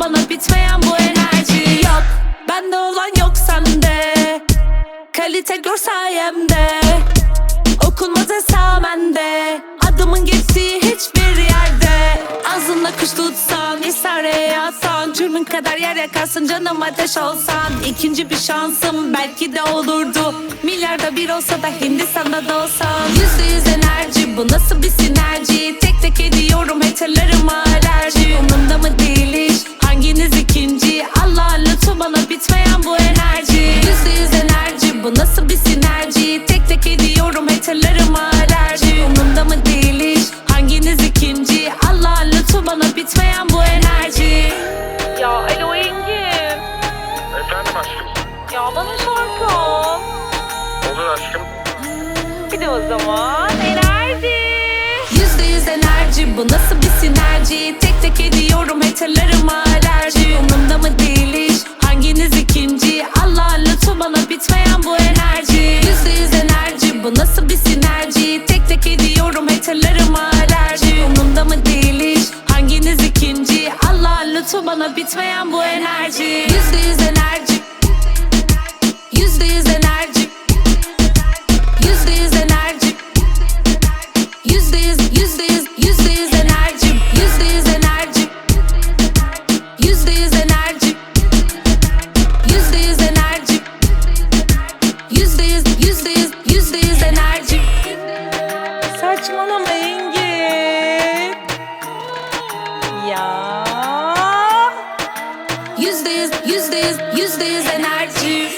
bana bitmeyen bu enerji Yok. Bende olan yok sende. Kalite gör sayemde. Okunmaz esamende. Adımın geçtiği hiçbir yerde. Ağzında kuş tutsan İsare yatsan Cürmün kadar yer yakarsın canım ateş olsan. İkinci bir şansım belki de olurdu. Milyarda bir olsa da Hindistan'da da olsam Yüzde yüz enerji bu nasıl bir sinerji bu nasıl bir sinerji Tek tek ediyorum haterlarıma alerji Umumda mı değil iş hanginiz ikinci Allah lütfu bana bitmeyen bu enerji Ya alo Engin. Efendim aşkım. Ya bana şarkı al. Olur aşkım. Bir de o zaman enerji. Yüzde yüz enerji bu nasıl bir sinerji Tek tek ediyorum haterlarıma alerji Umumda mı değil iş hanginiz ikinci Allah lütfu bana bitmeyen bu enerji. Yüzde yüz enerji bu nasıl bir sinerji? Tek tek ediyorum haterlarıma alerji. Umumda mı değil iş? Hanginiz ikinci Allah lütfu bana bitmeyen bu enerji. Yüzde yüz enerji. Yüzde yüz enerji Yüzde enerji. Saçmalama Engin. Ya. Yüzde yüz, yüzde yüzde enerji.